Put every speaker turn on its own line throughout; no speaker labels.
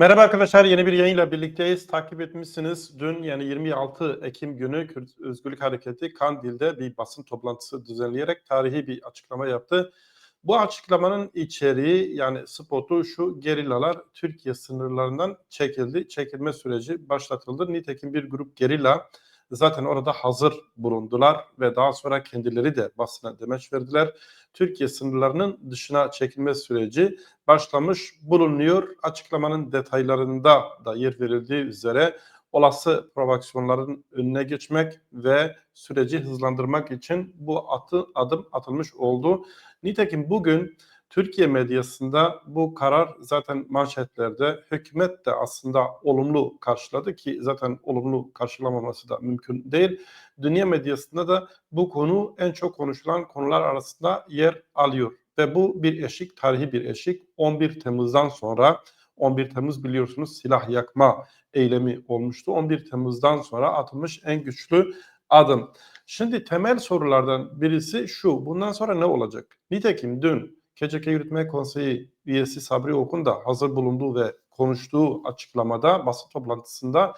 Merhaba arkadaşlar, yeni bir yayınla birlikteyiz. Takip etmişsiniz. Dün yani 26 Ekim günü Kürt Özgürlük Hareketi Kandil'de bir basın toplantısı düzenleyerek tarihi bir açıklama yaptı. Bu açıklamanın içeriği yani spotu şu gerillalar Türkiye sınırlarından çekildi. Çekilme süreci başlatıldı. Nitekim bir grup gerilla zaten orada hazır bulundular ve daha sonra kendileri de basına demeç verdiler. Türkiye sınırlarının dışına çekilme süreci başlamış bulunuyor. Açıklamanın detaylarında da yer verildiği üzere olası provokasyonların önüne geçmek ve süreci hızlandırmak için bu atı, adım atılmış oldu. Nitekim bugün Türkiye medyasında bu karar zaten manşetlerde hükümet de aslında olumlu karşıladı ki zaten olumlu karşılamaması da mümkün değil. Dünya medyasında da bu konu en çok konuşulan konular arasında yer alıyor ve bu bir eşik, tarihi bir eşik. 11 Temmuz'dan sonra 11 Temmuz biliyorsunuz silah yakma eylemi olmuştu. 11 Temmuz'dan sonra atılmış en güçlü adım. Şimdi temel sorulardan birisi şu. Bundan sonra ne olacak? Nitekim dün KCK Yürütme Konseyi üyesi Sabri Okun da hazır bulunduğu ve konuştuğu açıklamada basın toplantısında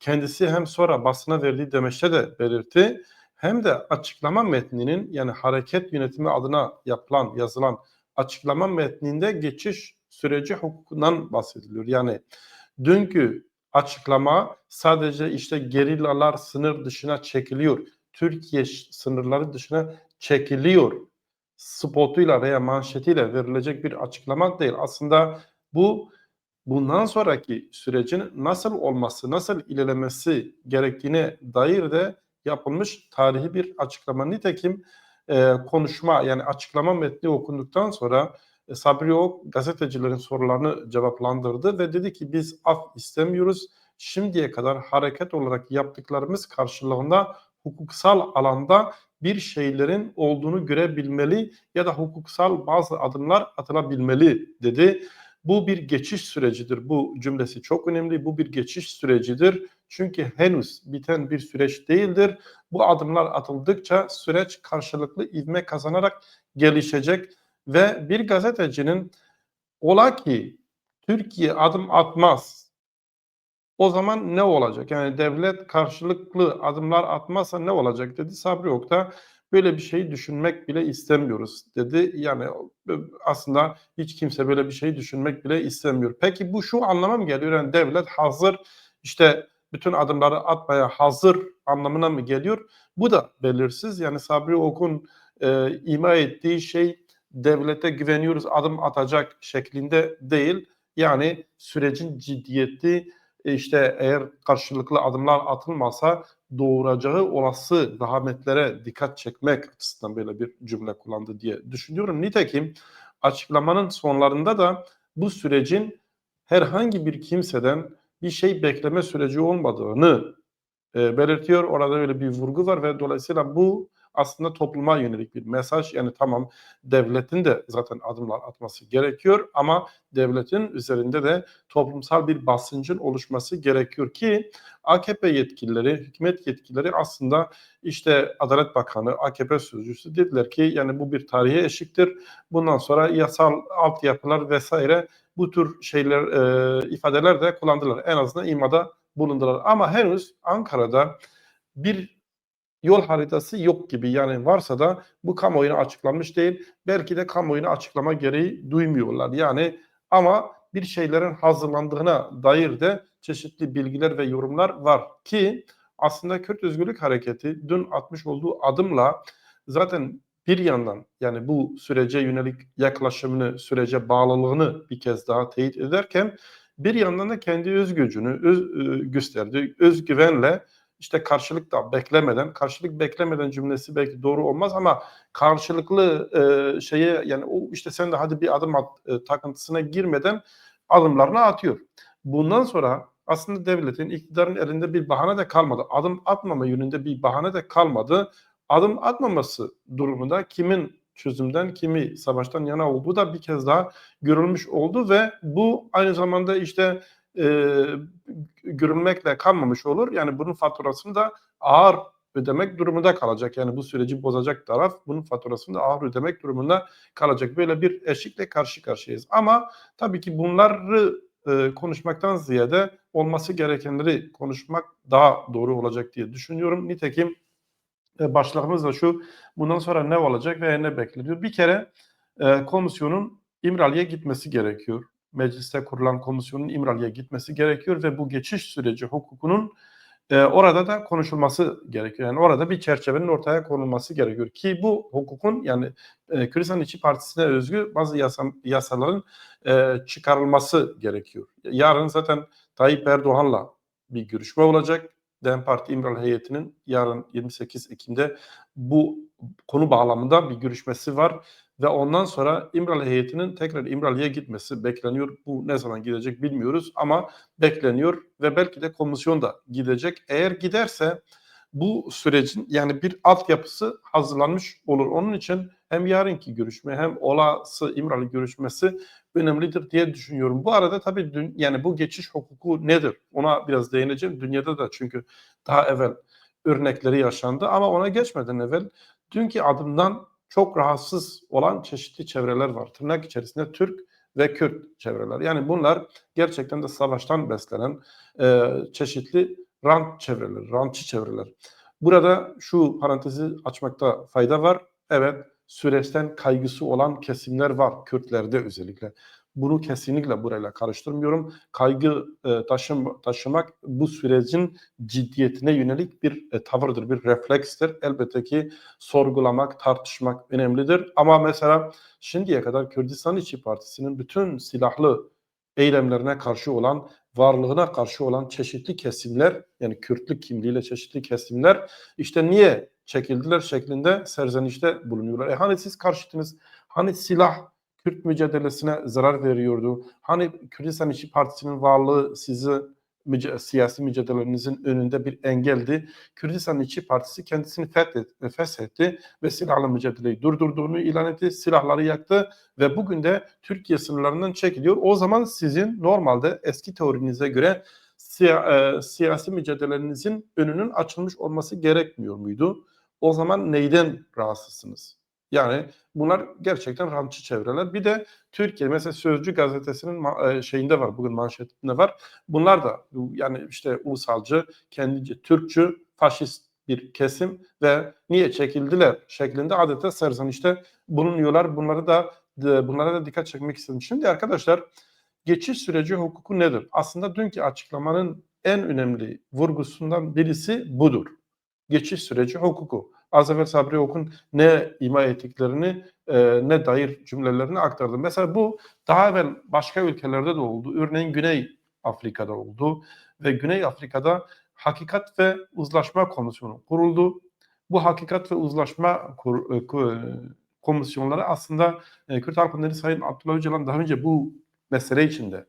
kendisi hem sonra basına verdiği demeçte de belirtti hem de açıklama metninin yani hareket yönetimi adına yapılan yazılan açıklama metninde geçiş süreci hukukundan bahsediliyor. Yani dünkü açıklama sadece işte gerillalar sınır dışına çekiliyor. Türkiye sınırları dışına çekiliyor spotuyla veya manşetiyle verilecek bir açıklama değil. Aslında bu bundan sonraki sürecin nasıl olması, nasıl ilerlemesi gerektiğine dair de yapılmış tarihi bir açıklama. Nitekim e, konuşma yani açıklama metni okunduktan sonra e, Sabri Ok gazetecilerin sorularını cevaplandırdı ve dedi ki biz af istemiyoruz. Şimdiye kadar hareket olarak yaptıklarımız karşılığında hukuksal alanda bir şeylerin olduğunu görebilmeli ya da hukuksal bazı adımlar atılabilmeli dedi. Bu bir geçiş sürecidir. Bu cümlesi çok önemli. Bu bir geçiş sürecidir. Çünkü henüz biten bir süreç değildir. Bu adımlar atıldıkça süreç karşılıklı ivme kazanarak gelişecek ve bir gazetecinin ola ki Türkiye adım atmaz. O zaman ne olacak? Yani devlet karşılıklı adımlar atmazsa ne olacak dedi Sabri Okta. Böyle bir şeyi düşünmek bile istemiyoruz dedi. Yani aslında hiç kimse böyle bir şeyi düşünmek bile istemiyor. Peki bu şu anlama mı geliyor? Yani devlet hazır işte bütün adımları atmaya hazır anlamına mı geliyor? Bu da belirsiz. Yani Sabri Ok'un e, ima ettiği şey devlete güveniyoruz adım atacak şeklinde değil. Yani sürecin ciddiyeti işte eğer karşılıklı adımlar atılmasa doğuracağı olası rahametlere dikkat çekmek açısından böyle bir cümle kullandı diye düşünüyorum. Nitekim açıklamanın sonlarında da bu sürecin herhangi bir kimseden bir şey bekleme süreci olmadığını e, belirtiyor. Orada öyle bir vurgu var ve dolayısıyla bu aslında topluma yönelik bir mesaj. Yani tamam devletin de zaten adımlar atması gerekiyor ama devletin üzerinde de toplumsal bir basıncın oluşması gerekiyor ki AKP yetkilileri, hükümet yetkilileri aslında işte Adalet Bakanı, AKP sözcüsü dediler ki yani bu bir tarihe eşiktir. Bundan sonra yasal altyapılar vesaire bu tür şeyler e, ifadeler de kullandılar. En azından imada bulundular. Ama henüz Ankara'da bir yol haritası yok gibi. Yani varsa da bu kamuoyuna açıklanmış değil. Belki de kamuoyuna açıklama gereği duymuyorlar. Yani ama bir şeylerin hazırlandığına dair de çeşitli bilgiler ve yorumlar var ki aslında Kürt Özgürlük Hareketi dün atmış olduğu adımla zaten bir yandan yani bu sürece yönelik yaklaşımını, sürece bağlılığını bir kez daha teyit ederken bir yandan da kendi öz gücünü öz, gösterdi. Özgüvenle işte karşılık da beklemeden, karşılık beklemeden cümlesi belki doğru olmaz ama karşılıklı e, şeye yani o işte sen de hadi bir adım at e, takıntısına girmeden adımlarını atıyor. Bundan sonra aslında devletin, iktidarın elinde bir bahane de kalmadı. Adım atmama yönünde bir bahane de kalmadı. Adım atmaması durumunda kimin çözümden kimi savaştan yana olduğu da bir kez daha görülmüş oldu ve bu aynı zamanda işte e, görülmekle kalmamış olur. Yani bunun faturasını da ağır ödemek durumunda kalacak. Yani bu süreci bozacak taraf bunun faturasını da ağır ödemek durumunda kalacak. Böyle bir eşikle karşı karşıyayız. Ama tabii ki bunları e, konuşmaktan ziyade olması gerekenleri konuşmak daha doğru olacak diye düşünüyorum. Nitekim e, başlığımız da şu, bundan sonra ne olacak ve ne bekleniyor? Bir kere e, komisyonun İmralı'ya gitmesi gerekiyor. Mecliste kurulan komisyonun İmralı'ya gitmesi gerekiyor ve bu geçiş süreci hukukunun e, orada da konuşulması gerekiyor. Yani orada bir çerçevenin ortaya konulması gerekiyor ki bu hukukun yani e, Kürdistan İşçi Partisi'ne özgü bazı yasa, yasaların e, çıkarılması gerekiyor. Yarın zaten Tayyip Erdoğan'la bir görüşme olacak. DEM Parti İmralı heyetinin yarın 28 Ekim'de bu konu bağlamında bir görüşmesi var ve ondan sonra İmralı heyetinin tekrar İmralı'ya gitmesi bekleniyor. Bu ne zaman gidecek bilmiyoruz ama bekleniyor ve belki de komisyon da gidecek. Eğer giderse bu sürecin yani bir altyapısı hazırlanmış olur. Onun için hem yarınki görüşme hem olası İmralı görüşmesi önemlidir diye düşünüyorum. Bu arada tabii dün, yani bu geçiş hukuku nedir? Ona biraz değineceğim. Dünyada da çünkü daha evvel örnekleri yaşandı ama ona geçmeden evvel dünkü adımdan çok rahatsız olan çeşitli çevreler var. Tırnak içerisinde Türk ve Kürt çevreler. Yani bunlar gerçekten de savaştan beslenen e, çeşitli rant çevreler, rantçı çevreler. Burada şu parantezi açmakta fayda var. Evet, süreçten kaygısı olan kesimler var Kürtlerde özellikle. Bunu kesinlikle burayla karıştırmıyorum. Kaygı e, taşım, taşımak bu sürecin ciddiyetine yönelik bir e, tavırdır, bir reflekstir. Elbette ki sorgulamak, tartışmak önemlidir. Ama mesela şimdiye kadar Kürdistan İşçi Partisi'nin bütün silahlı eylemlerine karşı olan, varlığına karşı olan çeşitli kesimler, yani Kürtlük kimliğiyle çeşitli kesimler işte niye çekildiler şeklinde serzenişte bulunuyorlar. E hani siz karşıtınız, hani silah Kürt mücadelesine zarar veriyordu. Hani Kürdistan İşçi Partisi'nin varlığı sizi müce siyasi mücadelenizin önünde bir engeldi. Kürdistan İşçi Partisi kendisini fethetti, feshetti ve silahlı mücadeleyi durdurduğunu ilan etti. Silahları yaktı ve bugün de Türkiye sınırlarından çekiliyor. O zaman sizin normalde eski teorinize göre siya, e, siyasi mücadelenizin önünün açılmış olması gerekmiyor muydu? O zaman neyden rahatsızsınız? Yani bunlar gerçekten rantçı çevreler. Bir de Türkiye mesela Sözcü gazetesinin şeyinde var bugün manşetinde var. Bunlar da yani işte ulusalcı, kendice Türkçü, faşist bir kesim ve niye çekildiler şeklinde adeta serzenişte bulunuyorlar. Bunları da bunlara da dikkat çekmek istedim. Şimdi arkadaşlar geçiş süreci hukuku nedir? Aslında dünkü açıklamanın en önemli vurgusundan birisi budur. Geçiş süreci hukuku az evvel Sabri Okun ne ima ettiklerini e, ne dair cümlelerini aktardı. Mesela bu daha evvel başka ülkelerde de oldu. Örneğin Güney Afrika'da oldu ve Güney Afrika'da Hakikat ve Uzlaşma Komisyonu kuruldu. Bu Hakikat ve Uzlaşma kur, e, komisyonları aslında e, Kürt Halk Sayın Abdullah Öcalan daha önce bu mesele içinde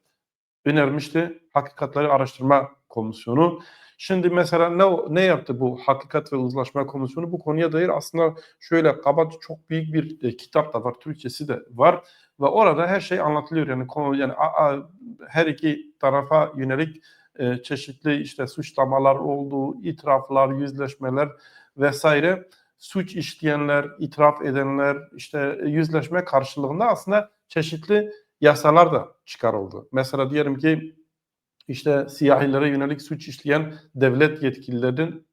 önermişti. Hakikatleri Araştırma Komisyonu. Şimdi mesela ne ne yaptı bu Hakikat ve Uzlaşma Komisyonu? Bu konuya dair aslında şöyle kabaca çok büyük bir e, kitap da var, Türkçesi de var ve orada her şey anlatılıyor. Yani konu yani a, a, her iki tarafa yönelik e, çeşitli işte suçlamalar olduğu, itiraflar, yüzleşmeler vesaire suç işleyenler, itiraf edenler, işte yüzleşme karşılığında aslında çeşitli yasalar da çıkarıldı. Mesela diyelim ki işte siyahilere yönelik suç işleyen devlet yetkililerin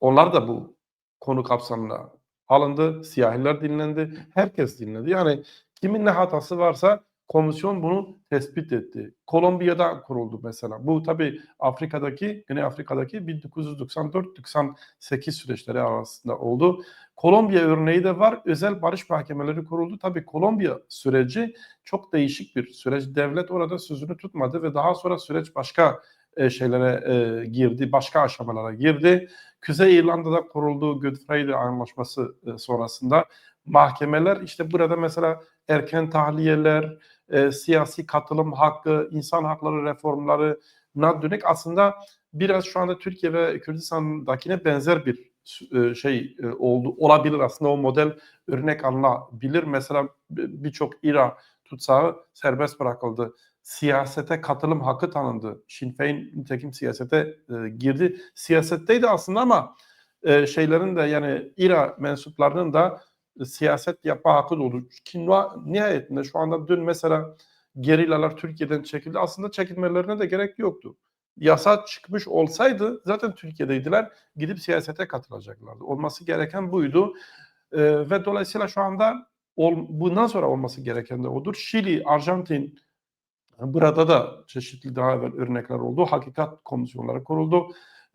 onlar da bu konu kapsamına alındı. Siyahiler dinlendi. Herkes dinledi. Yani kimin ne hatası varsa komisyon bunu tespit etti. Kolombiya'da kuruldu mesela. Bu tabi Afrika'daki, Güney Afrika'daki 1994-98 süreçleri arasında oldu. Kolombiya örneği de var. Özel barış mahkemeleri kuruldu. Tabii Kolombiya süreci çok değişik bir süreç. Devlet orada sözünü tutmadı ve daha sonra süreç başka e, şeylere e, girdi, başka aşamalara girdi. Kuzey İrlanda'da kurulduğu Good Friday Anlaşması e, sonrasında mahkemeler işte burada mesela erken tahliyeler, e, siyasi katılım hakkı, insan hakları reformları dönük aslında biraz şu anda Türkiye ve Kürdistan'dakine benzer bir e, şey e, oldu olabilir aslında o model örnek alınabilir. Mesela birçok İRA tutsağı serbest bırakıldı. Siyasete katılım hakkı tanındı. Sinn Féin nitekim siyasete e, girdi. Siyasetteydi aslında ama e, şeylerin de yani İRA mensuplarının da siyaset yapma hakkı da olur. Ki nihayetinde şu anda dün mesela gerillalar Türkiye'den çekildi. Aslında çekilmelerine de gerek yoktu. Yasa çıkmış olsaydı zaten Türkiye'deydiler. Gidip siyasete katılacaklardı. Olması gereken buydu. Ee, ve dolayısıyla şu anda ol, bundan sonra olması gereken de odur. Şili, Arjantin, burada da çeşitli daha evvel örnekler oldu. Hakikat komisyonları kuruldu.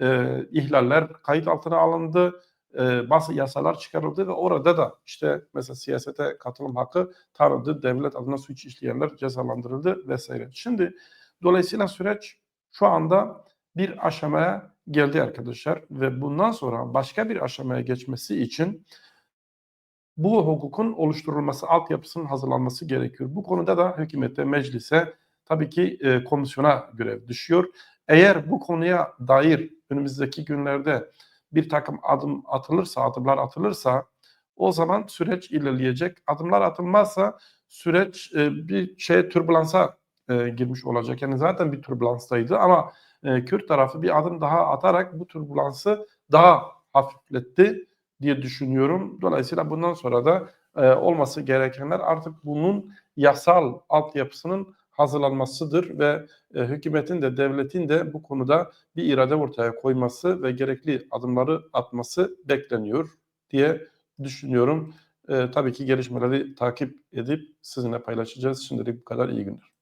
Ee, ihlaller kayıt altına alındı. Ee, bazı yasalar çıkarıldı ve orada da işte mesela siyasete katılım hakkı tanındı. Devlet adına suç işleyenler cezalandırıldı vesaire. Şimdi dolayısıyla süreç şu anda bir aşamaya geldi arkadaşlar ve bundan sonra başka bir aşamaya geçmesi için bu hukukun oluşturulması, altyapısının hazırlanması gerekiyor. Bu konuda da hükümete, meclise tabii ki e, komisyona görev düşüyor. Eğer bu konuya dair önümüzdeki günlerde bir takım adım atılırsa, adımlar atılırsa o zaman süreç ilerleyecek. Adımlar atılmazsa süreç e, bir şey türbülansa e, girmiş olacak. Yani zaten bir türbülanstaydı ama e, Kürt tarafı bir adım daha atarak bu türbülansı daha hafifletti diye düşünüyorum. Dolayısıyla bundan sonra da e, olması gerekenler artık bunun yasal altyapısının hazırlanmasıdır ve e, hükümetin de devletin de bu konuda bir irade ortaya koyması ve gerekli adımları atması bekleniyor diye düşünüyorum. E, tabii ki gelişmeleri takip edip sizinle paylaşacağız. Şimdilik bu kadar iyi günler.